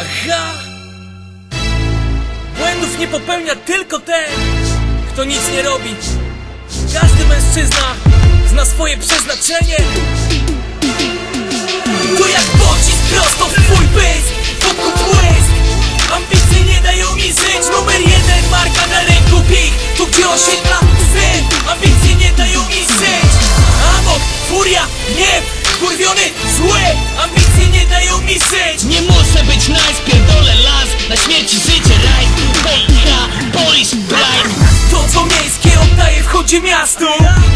Aha! Błędów nie popełnia tylko ten, kto nic nie robi. Każdy mężczyzna zna swoje przeznaczenie. To jak pocisk prosto w twój pysk, miastu.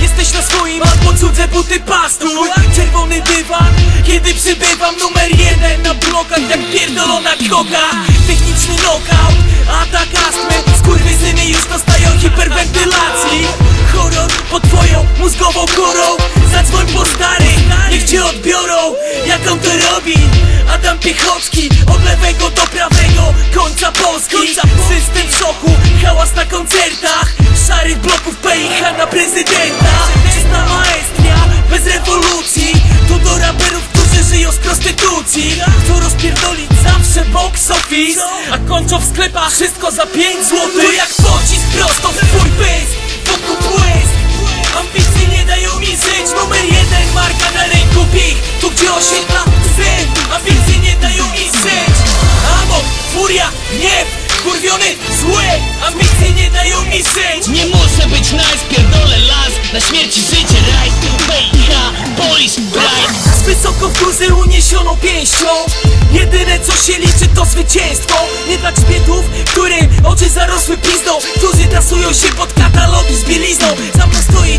Jesteś na swoim albo cudze buty pastu. Czerwony dywan, kiedy przybywam numer jeden Na blokach jak pierdolona koka. Techniczny knockout, atak astmy. Skurwysyny już dostają hiperwentylacji. Horror pod twoją mózgową korą. Zadzwoń po starych, niech cię odbiorą. Jak on to robi? Adam Piechocki Od lewego do prawego końca Polski. System w szoku, hałas na koncertach Szarych bloków PIH na prezydenta. Czysta maestria, bez rewolucji. To do raperów, którzy żyją z prostytucji. Kto rozpierdolić zawsze box office. A kończą w sklepach wszystko za 5 złotych. To jak pocisk prosto w twój pysk Wokół błysk Ambicje nie dają mi żyć. Numer jeden, marka na ręku pik Tu gdzie osiedla syn. Ambicje nie dają mi żyć. Amok, furia, gniew Kurwiony, zły Ambicje nie dają mi żyć. Nie muszę być nice, pierdolę las. Na śmierci życie, raj. Hejka, polish, blind Z wysoko w górze uniesioną pięścią. Jedyne co się liczy to zwycięstwo. Nie dla grzbietów, którym oczy zarosły pizdą Którzy tasują się pod katalogi z bielizną. Za mną stoi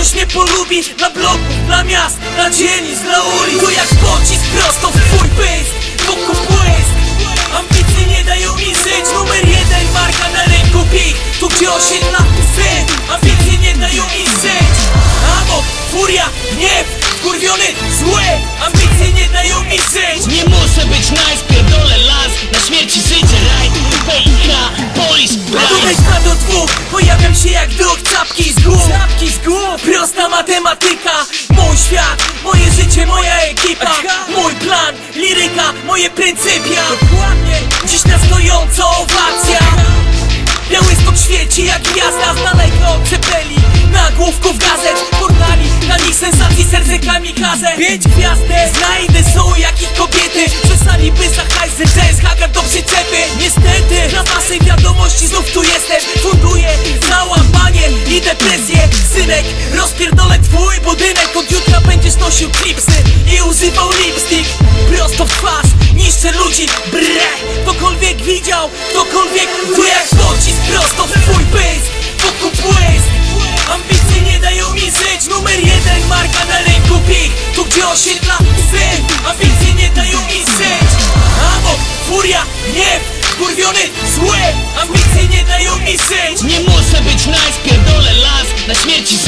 ktoś mnie polubi Dla bloków, dla miast, dla dzielnic, dla ulic Prosta matematyka. Mój świat, moje życie, moja ekipa. Mój plan, liryka, moje pryncypia. Dziś na stojąco owacja. Białystok świeci jak gwiazda z daleko od cepeli Nagłówków gazet, portali Na nich sensacji serce kamikaze. Pięć gwiazdek, znajdę są jak ich kobiety. Przestaliby za hajsy, to jest Mój budynek od jutra będziesz nosił klipsy I używał lipstick. Prosto w twarz, niszczę ludzi. Bre, ktokolwiek widział Ktokolwiek tu jak pocisk Prosto w twój pysk, błysk Ambicje nie dają mi żyć. Numer jeden marka na rynku pik Tu gdzie osiedla syn Ambicje nie dają mi żyć. Amok, furia, gniew Kurwiony, zły. Ambicje nie dają mi żyć. Nie muszę być najspierdolę las Na śmierci